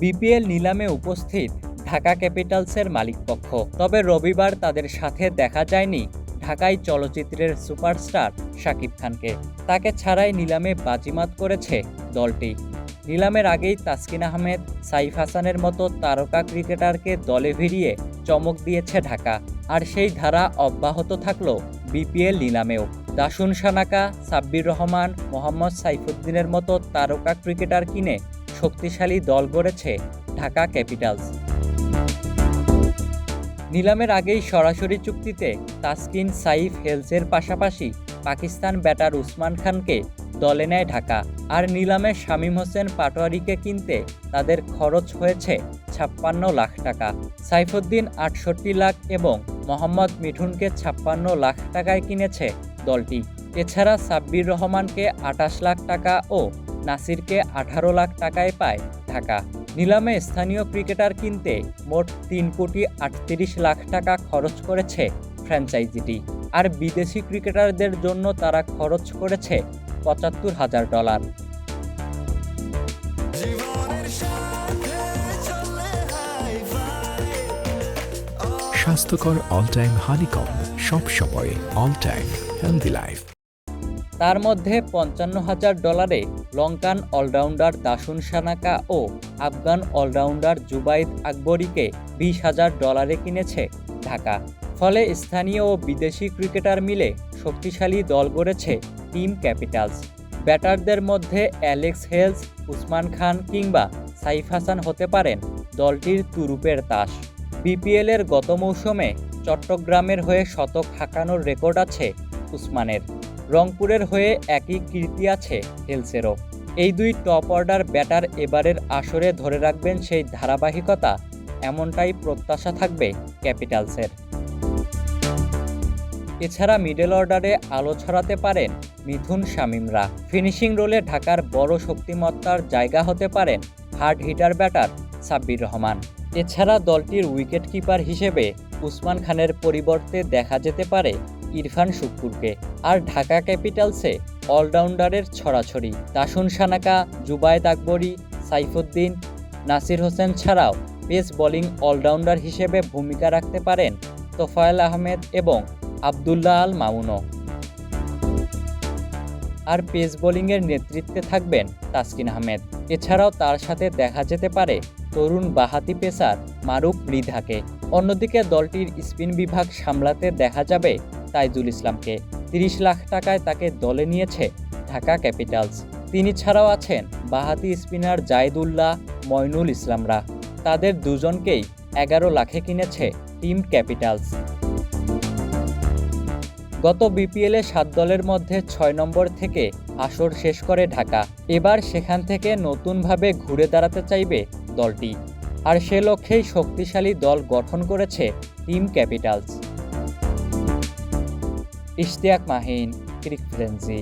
BPL নিলামে উপস্থিত ঢাকা ক্যাপিটালসের মালিকপক্ষ। তবে রবিবার তাদের সাথে দেখা যায়নি ঢাকাই চলচ্চিত্রের সুপারস্টার শাকিব খানকে। তাকে ছাড়াই নিলামে বাজিমাত করেছে দলটি। নিলামের আগেই তাসকিন আহমেদ, সাইফ হাসানের মতো তারকা ক্রিকেটারকে দলে ভিড়িয়ে চমক দিয়েছে ঢাকা। আর সেই ধারা অব্যাহত থাকল বিপিএল নিলামেও। দাসুন সানাকা, সাব্বির রহমান, মোহাম্মদ সাইফুদ্দিনের মতো তারকা ক্রিকেটার কিনে শক্তিশালী দল গড়েছে ঢাকা ক্যাপিটালস। নিলামের আগেই সরাসরি চুক্তিতে তাসকিন সাইফ হেলসের পাশাপাশি পাকিস্তান ব্যাটার উসমান খানকে দলে নেয় ঢাকা। আর নিলামে শামীম হোসেন পাটোয়ারিকে কিনতে তাদের খরচ হয়েছে ছাপ্পান্ন লাখ টাকা। সাইফুদ্দিন আটষট্টি লাখ এবং মোহাম্মদ মিঠুনকে ছাপ্পান্ন লাখ টাকায় কিনেছে দলটি। এছাড়া সাব্বির রহমানকে আটাশ লাখ টাকা ও নাসিরকে আঠারো লাখ টাকায় পায় ঢাকা। নিলামে স্থানীয় ক্রিকেটার কিনতে মোট তিন কোটি আটত্রিশ লাখ টাকা খরচ করেছে ফ্র্যাঞ্চাইজিটি। আর বিদেশি ক্রিকেটারদের জন্য তারা খরচ করেছে পঁচাত্তর হাজার ডলার। স্বাস্থ্যকর অল টাইম হানিকম সব সময় অল টাইম হেলদি লাইফ তার মধ্যে পঞ্চান্ন হাজার ডলারে লঙ্কান অলরাউন্ডার দাসুন সানাকা ও আফগান অলরাউন্ডার জুবাইদ আকবরীকে বিশ হাজার ডলারে কিনেছে ঢাকা। ফলে স্থানীয় ও বিদেশি ক্রিকেটার মিলে শক্তিশালী দল গড়েছে টিম ক্যাপিটালস। ব্যাটারদের মধ্যে অ্যালেক্স হেলস, উসমান খান কিংবা সাইফ হাসান হতে পারেন দলটির তুরুপের তাস। বিপিএলের গত মৌসুমে চট্টগ্রামের হয়ে শতক হাঁকানোর রেকর্ড আছে উসমানের। রংপুরের হয়ে একই কীর্তি আছে হেলসেরও। এই দুই টপ অর্ডার ব্যাটার এবারের আসরে ধরে রাখবেন সেই ধারাবাহিকতা, এমনটাই প্রত্যাশা থাকবে ক্যাপিটালসের। এছাড়া মিডল অর্ডারে আলো ছড়াতে পারেন মিথুন শামিমরা। ফিনিশিং রোলে ঢাকার বড় শক্তিমত্তার জায়গা হতে পারেন hard hitter batter Sabbir Rahman. এছাড়া দলটির উইকেট কিপার হিসেবে উসমান খানের পরিবর্তে দেখা যেতে পারে ইরফান শুক্কুরকে। আর ঢাকা ক্যাপিটালসে অলরাউন্ডারের ছড়াছড়ি দাসুন সানাকা, জুবায়েদ আকবরী, সাইফুদ্দিন, নাসির হোসেন ছাড়াও পেস বোলিং অলরাউন্ডার হিসেবে ভূমিকা রাখতে পারেন তোফায়েল আহমেদ এবং আবদুল্লাহ আল মামুনও। আর পেস বোলিংয়ের নেতৃত্বে থাকবেন তাসকিন আহমেদ। এছাড়াও তার সাথে দেখা যেতে পারে তরুণ বাহাতি পেসার মারুফ মৃধাকে অন্যদিকে দলটির স্পিন বিভাগ সামলাতে দেখা যাবে তাইজুল ইসলামকে। তিরিশ লাখ টাকায় তাকে দলে নিয়েছে ঢাকা ক্যাপিটালস। তিনি ছাড়াও আছেন বাহাতি স্পিনার জায়দুল্লাহ ময়নুল ইসলামরা। তাদের দুজনকেই এগারো লাখে কিনেছে টিম ক্যাপিটালস। গত বিপিএলে সাত দলের মধ্যে ছয় নম্বর থেকে আসর শেষ করে ঢাকা। এবার সেখান থেকে নতুনভাবে ঘুরে দাঁড়াতে চাইবে দলটি। আর সে লক্ষ্যেই শক্তিশালী দল গঠন করেছে team capitals. Ishtiaq Mahin, CricFrenzy.